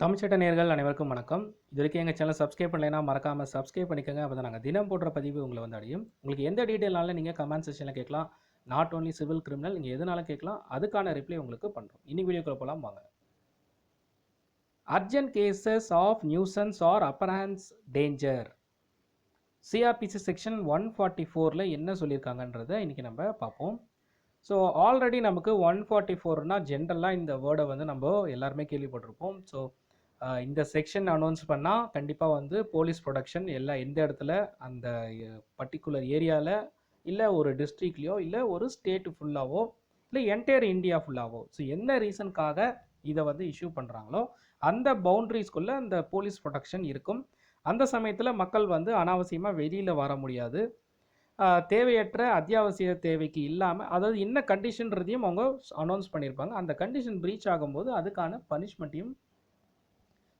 தமிழ் சட்ட அனைவருக்கும் வணக்கம். இது வரைக்கும் எங்கள் சேனல் சப்ஸ்கிரைப் பண்ணலைன்னா மறக்காமல் சப்ஸ்கிரைப் பண்ணிக்கோங்க. அப்போ தான் நாங்கள் தினம் போடுற பதிவு உங்களை வந்து அடையும். உங்களுக்கு எந்த டீட்டெயிலாலும் நீங்கள் கமெண்ட் செக்ஷனில் கேட்கலாம். நாட் ஓன்லி சிவில் கிரிமினல் நீங்கள் எதுனாலும் கேட்கலாம். அதுக்கான ரிப்ளை உங்களுக்கு பண்ணுறோம் இன்னைக்கு வீடியோக்குள்ள போகலாம் வாங்க. Urgent cases of nuisance or apprehended danger CrPC section one forty ஃபோரில் என்ன சொல்லியிருக்காங்கன்றதை இன்றைக்கி நம்ம பார்ப்போம். ஸோ ஆல்ரெடி நமக்கு ஒன் ஃபார்ட்டி ஃபோர்னால் ஜென்ரலாக இந்த வேர்டை வந்து நம்ம எல்லாருமே கேள்விப்பட்டிருப்போம். ஸோ இந்த செக்ஷன் அனௌன்ஸ் பண்ணால் கண்டிப்பாக வந்து போலீஸ் ப்ரொடக்ஷன் எல்லாம் எந்த இடத்துல அந்த பர்டிகுலர் ஏரியாவில் இல்லை ஒரு டிஸ்ட்ரிக்ட்லேயோ இல்லை ஒரு ஸ்டேட்டு ஃபுல்லாகவோ இல்லை என்டையர் இந்தியா ஃபுல்லாகவோ ஸோ என்ன ரீசனுக்காக இதை வந்து இஷ்யூ பண்ணுறாங்களோ அந்த பவுண்ட்ரிஸ்குள்ளே அந்த போலீஸ் ப்ரொடக்ஷன் இருக்கும். அந்த சமயத்தில் மக்கள் வந்து அனாவசியமாக வெளியில் வர முடியாது. தேவையற்ற அத்தியாவசிய தேவைக்கு இல்லாமல் அதாவது என்ன கண்டிஷன்றதையும் அவங்க அனௌன்ஸ் பண்ணியிருப்பாங்க அந்த கண்டிஷன் ப்ரீச் ஆகும்போது அதுக்கான பனிஷ்மெண்ட்டையும்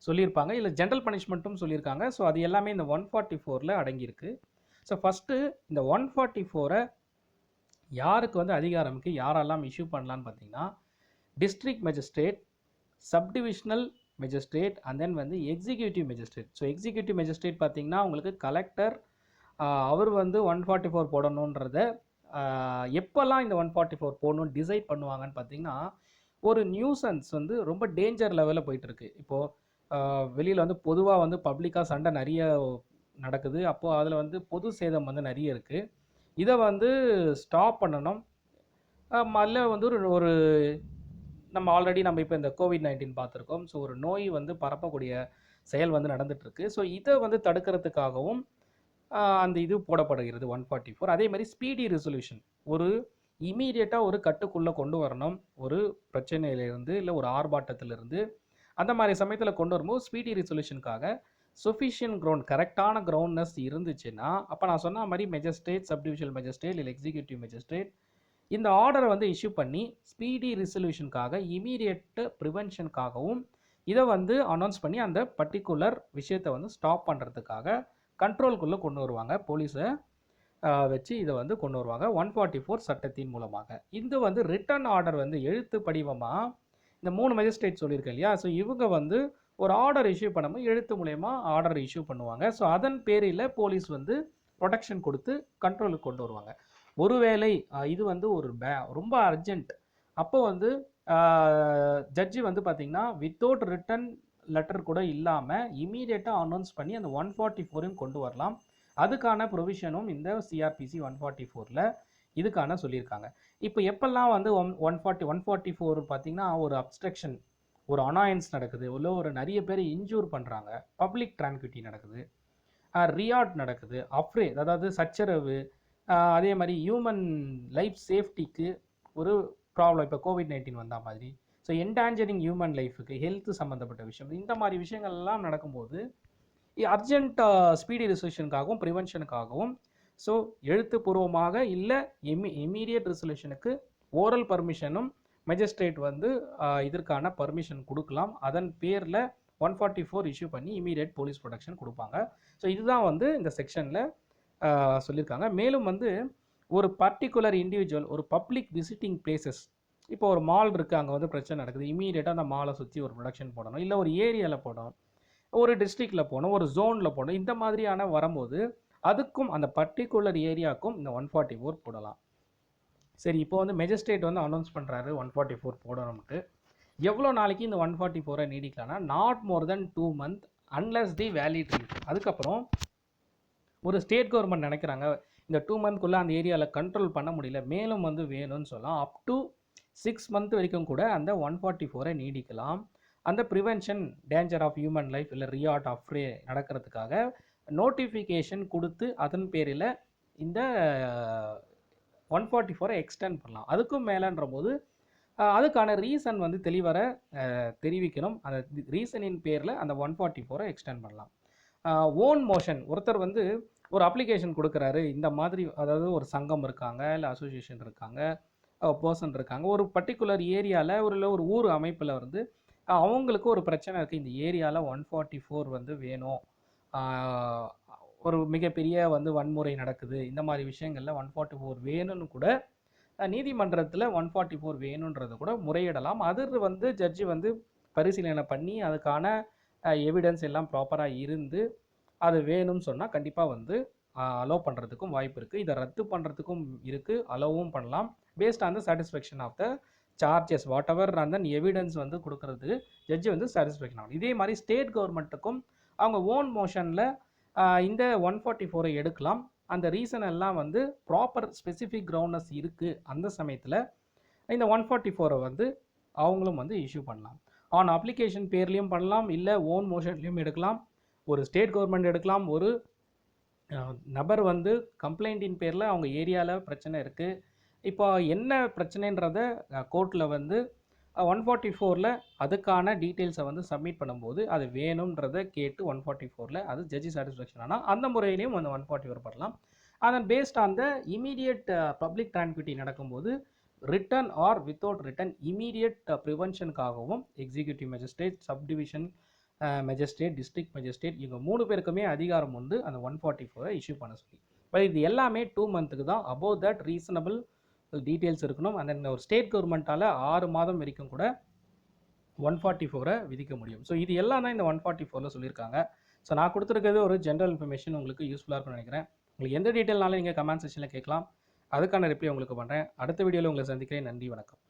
சொல்லியிருப்பாங்க. இல்லை ஜென்ரல் பனிஷ்மெண்ட்டும் சொல்லியிருக்காங்க. ஸோ அது எல்லாமே இந்த ஒன் ஃபார்ட்டி ஃபோரில் அடங்கியிருக்கு. ஸோ ஃபஸ்ட்டு இந்த ஒன் ஃபார்ட்டி ஃபோரை யாருக்கு வந்து அதிகாரமுக்கு யாரெல்லாம் இஷ்யூ பண்ணலான்னு பார்த்தீங்கன்னா district magistrate subdivisional magistrate and then வந்து executive magistrate so executive magistrate பார்த்தீங்கன்னா உங்களுக்கு கலெக்டர் அவர் வந்து ஒன் ஃபார்ட்டி ஃபோர் போடணுன்றத எப்போல்லாம் இந்த ஒன் ஃபார்ட்டி ஃபோர் போடணும்னு டிசைட் பண்ணுவாங்கன்னு பார்த்தீங்கன்னா ஒரு நியூசன்ஸ் வந்து ரொம்ப டேஞ்சர் லெவலில் போயிட்டுருக்கு இப்போது வெளியில் வந்து பொதுவாக வந்து பப்ளிக்காக சண்டை நிறைய நடக்குது. அப்போது அதில் வந்து பொது சேதம் வந்து நிறைய இருக்குது இதை வந்து ஸ்டாப் பண்ணணும். மல்ல வந்து ஒரு ஒரு நம்ம ஆல்ரெடி நம்ம இப்போ இந்த கோவிட் நைன்டீன் பார்த்துருக்கோம். ஸோ ஒரு நோய் வந்து பரப்பக்கூடிய செயல் வந்து நடந்துகிட்ருக்கு ஸோ இதை வந்து தடுக்கிறதுக்காகவும் அந்த இது போடப்படுகிறது ஒன் ஃபார்ட்டி ஃபோர் அதே மாதிரி ஸ்பீடி ரெசொல்யூஷன் ஒரு இமீடியட்டாக ஒரு கட்டுக்குள்ளே கொண்டு வரணும். ஒரு பிரச்சனையிலேருந்து இல்லை ஒரு ஆர்ப்பாட்டத்திலிருந்து அந்த மாதிரி சமயத்தில் கொண்டு வரும்போது ஸ்பீடி ரிசொல்யூஷனுக்காக சொஃபிஷியன் கிரவுண்ட் கரெக்டான கிரவுண்ட்னஸ் இருந்துச்சுன்னா அப்போ நான் சொன்ன மாதிரி மெஜிஸ்ட்ரேட் சப்டிவிஷனல் மெஜிஸ்ட்ரேட் இல்லை எக்ஸிக்யூட்டிவ் மெஜிஸ்ட்ரேட் இந்த ஆர்டரை வந்து இஷ்யூ பண்ணி ஸ்பீடி ரிசல்யூஷனுக்காக இமீடியட்டு ப்ரிவென்ஷனுக்காகவும் இதை வந்து அனௌன்ஸ் பண்ணி அந்த பர்டிகுலர் விஷயத்தை வந்து ஸ்டாப் பண்ணுறதுக்காக கண்ட்ரோல்குள்ளே கொண்டு வருவாங்க. போலீஸை வச்சு இதை வந்து கொண்டு வருவாங்க. ஒன் ஃபார்ட்டி ஃபோர் சட்டத்தின் மூலமாக. இது வந்து ரிட்டர்ன் ஆர்டர் வந்து எழுத்து படிவமாக இந்த மூணு மேஜிஸ்ட்ரேட் சொல்லியிருக்கேன் இல்லையா? ஸோ இவங்க வந்து ஒரு ஆர்டர் இஷ்யூ பண்ணும்போது எழுத்து மூலயமா ஆர்டர் இஷ்யூ பண்ணுவாங்க. ஸோ அதன் பேரில் போலீஸ் வந்து ப்ரொடெக்ஷன் கொடுத்து கண்ட்ரோலுக்கு கொண்டு வருவாங்க. ஒருவேளை இது வந்து ஒரு பே ரொம்ப அர்ஜென்ட் அப்போ வந்து ஜட்ஜி வந்து பார்த்திங்கன்னா வித்தவுட் ரிட்டன் லெட்டர் கூட இல்லாமல் இமீடியட்டாக அனௌன்ஸ் பண்ணி அந்த ஒன் ஃபார்ட்டி ஃபோரையும் கொண்டு வரலாம். அதுக்கான ப்ரொவிஷனும் இந்த சிஆர்பிசி ஒன் ஃபார்ட்டி ஃபோரில் இதுக்கான சொல்லியிருக்காங்க. இப்போ எப்பெல்லாம் வந்து one one forty one forty four பார்த்தீங்கன்னா ஒரு அப்ஸ்ட்ரக்ஷன் ஒரு அனாயன்ஸ் நடக்குது இல்லை ஒரு நிறைய பேர் இன்ஜூர் பண்ணுறாங்க பப்ளிக் ட்ரான்குட்டி நடக்குது ரியாட் நடக்குது அஃப்ரே அதாவது சச்சரவு அதே மாதிரி ஹியூமன் லைஃப் சேஃப்டிக்கு ஒரு ப்ராப்ளம் இப்போ கோவிட் நைன்டீன் வந்த மாதிரி. ஸோ என்டாஞ்சரிங் ஹியூமன் லைஃபுக்கு ஹெல்த் சம்மந்தப்பட்ட விஷயம் இந்த மாதிரி விஷயங்கள்லாம் நடக்கும்போது அர்ஜென்ட் ஸ்பீடி ரெசல்யூஷனுக்காகவும் ப்ரிவென்ஷனுக்காகவும் ஸோ எழுத்துப்பூர்வமாக இல்லை இமி இமீடியட் ரிசல்யூஷனுக்கு ஓரல் பர்மிஷனும் மெஜிஸ்ட்ரேட் வந்து இதற்கான பர்மிஷன் கொடுக்கலாம். அதன் பேரில் ஒன் ஃபார்ட்டி ஃபோர் இஷ்யூ பண்ணி இமீடியட் போலீஸ் ப்ரொடக்ஷன் கொடுப்பாங்க. ஸோ இதுதான் வந்து இந்த செக்ஷனில் சொல்லியிருக்காங்க மேலும் வந்து ஒரு பர்டிகுலர் இண்டிவிஜுவல் ஒரு பப்ளிக் விசிட்டிங் பிளேசஸ் இப்போ ஒரு மால் இருக்குது அங்கே வந்து பிரச்சனை நடக்குது. இமீடியட்டாக அந்த மாலை சுற்றி ஒரு ப்ரொடக்ஷன் போடணும். இல்லை ஒரு ஏரியாவில் போடணும். ஒரு டிஸ்ட்ரிக்டில் போகணும். ஒரு ஜோனில் போகணும். இந்த மாதிரியான வரும்போது அதுக்கும் அந்த பர்டிகுலர் ஏரியாவுக்கும் இந்த ஒன் ஃபார்ட்டி ஃபோர் போடலாம். சரி இப்போ வந்து மெஜிஸ்ட்ரேட் வந்து அனௌன்ஸ் பண்ணுறாரு ஒன் ஃபார்ட்டி ஃபோர் போடணும்ட்டு. எவ்வளோ நாளைக்கு இந்த ஒன் ஃபார்ட்டி ஃபோரை நீடிக்கலாம்னா not more than two month unless the valid அதுக்கப்புறம் ஒரு ஸ்டேட் கவர்மெண்ட் நினைக்கிறாங்க இந்த டூ மந்த்க்குள்ளே அந்த ஏரியாவில் கண்ட்ரோல் பண்ண முடியல மேலும் வந்து வேணும்னு சொல்லலாம் அப் டு சிக்ஸ் மந்த் வரைக்கும் கூட அந்த ஒன் ஃபார்ட்டி ஃபோரை நீடிக்கலாம். அந்த prevention danger of human life இல்லை ரியாட் அஃப்ரே நடக்கிறதுக்காக நோட்டிஃபிகேஷன் கொடுத்து அதன் பேரில் இந்த ஒன் ஃபார்ட்டி ஃபோரை எக்ஸ்டெண்ட் பண்ணலாம். அதுக்கும் மேலேன்ற போது அதுக்கான ரீசன் வந்து தெளிவர தெரிவிக்கணும். அந்த ரீசனின் பேரில் அந்த ஒன் ஃபார்ட்டி ஃபோரை எக்ஸ்டெண்ட் பண்ணலாம். ஓன் மோஷன் ஒருத்தர் வந்து ஒரு அப்ளிகேஷன் கொடுக்குறாரு. இந்த மாதிரி அதாவது ஒரு சங்கம் இருக்காங்க இல்லை அசோசியேஷன் இருக்காங்க பர்சன் இருக்காங்க. ஒரு பர்டிகுலர் ஏரியாவில் ஒரு இல்லை ஒரு ஊர் அமைப்பில் வந்து அவங்களுக்கு ஒரு பிரச்சனை இருக்குது இந்த ஏரியாவில் ஒன் ஃபார்ட்டி ஃபோர் வந்து வேணும். ஒரு மிகப்பெரிய வந்து வன்முறை நடக்குது. இந்த மாதிரி விஷயங்களில் ஒன் ஃபார்ட்டி ஃபோர் வேணும்னு கூட நீதிமன்றத்தில் ஒன் ஃபார்ட்டி ஃபோர் வேணுன்றதை கூட முறையிடலாம். அது வந்து ஜட்ஜி வந்து பரிசீலனை பண்ணி அதுக்கான எவிடன்ஸ் எல்லாம் ப்ராப்பராக இருந்து அது வேணும்னு சொன்னால் கண்டிப்பாக வந்து அலோவ் பண்ணுறதுக்கும் வாய்ப்பு இருக்குது இதை ரத்து பண்ணுறதுக்கும் இருக்குது அலோவும் பண்ணலாம். Based on the satisfaction of the charges whatever அந்த எவிடன்ஸ் வந்து கொடுக்கறதுக்கு ஜட்ஜி வந்து சாட்டிஸ்ஃபேக்ஷன் ஆகும். இதே மாதிரி ஸ்டேட் கவர்மெண்ட்டுக்கும் அவங்க ஓன் மோஷனில் இந்த ஒன் ஃபார்ட்டி ஃபோரை எடுக்கலாம். அந்த ரீசன் எல்லாம் வந்து ப்ராப்பர் ஸ்பெசிஃபிக் க்ரௌண்ட்னஸ் இருக்குது அந்த சமயத்தில் இந்த ஒன் ஃபார்ட்டி ஃபோரை வந்து அவங்களும் வந்து இஷ்யூ பண்ணலாம். ஆன் அப்ளிகேஷன் பேர்லேயும் பண்ணலாம் இல்லை ஓன் மோஷன்லேயும் எடுக்கலாம். ஒரு ஸ்டேட் கவர்மெண்ட் எடுக்கலாம் ஒரு நபர் வந்து கம்ப்ளைண்ட்டின் பேரில் அவங்க ஏரியாவில் பிரச்சனை இருக்குது இப்போ என்ன பிரச்சனைன்றத கோர்ட்டில் வந்து ஒன் ஃபார்ட்டி ஃபோரில் அதுக்கான டீட்டெயில்ஸை வந்து சப்மிட் பண்ணும்போது அது வேணுன்றதை கேட்டு ஒன் ஃபார்ட்டி ஃபோரில் அது ஜட்ஜி சாட்டிஸ்ஃபேக்ஷன் ஆனால் அந்த முறையிலையும் அந்த ஒன் ஃபார்ட்டி ஃபோர் பண்ணலாம். அதன் based on the immediate public tranquility நடக்கும்போது written or without written immediate ப்ரிவென்ஷனுக்காகவும் executive magistrate subdivision magistrate district magistrate இவங்க மூணு பேருக்குமே அதிகாரம் வந்து அந்த ஒன் ஃபார்ட்டி ஃபோரை இஷ்யூ பண்ண சொல்லி. பட் இது எல்லாமே டூ மந்த்துக்கு தான். அபோவ் தட் ரீசனபிள் டீட்டெயில்ஸ் இருக்கணும். அந்த ஒரு ஸ்டேட் கவர்மெண்ட்டால் ஆறு மாதம் வரைக்கும் கூட ஒன் ஃபார்ட்டி ஃபோரை விதிக்க முடியும். ஸோ இது எல்லாம் தான் இந்த ஒன் ஃபார்ட்டி ஃபோரில் சொல்லியிருக்காங்க. ஸோ நான் கொடுத்துருக்கிறது ஒரு ஜென்ரல் இன்ஃபர்மேஷன் உங்களுக்கு யூஸ்ஃபுல்லாக இருக்கும்னு நினைக்கிறேன். உங்களுக்கு எந்த டீட்டெயில்னாலும் நீங்கள் கமெண்ட் செக்ஷனில் கேட்கலாம். அதுக்கான ரிப்ளை உங்களுக்கு பண்ணுறேன் அடுத்த வீடியோவில் உங்களை சந்திக்கிறேன். நன்றி வணக்கம்.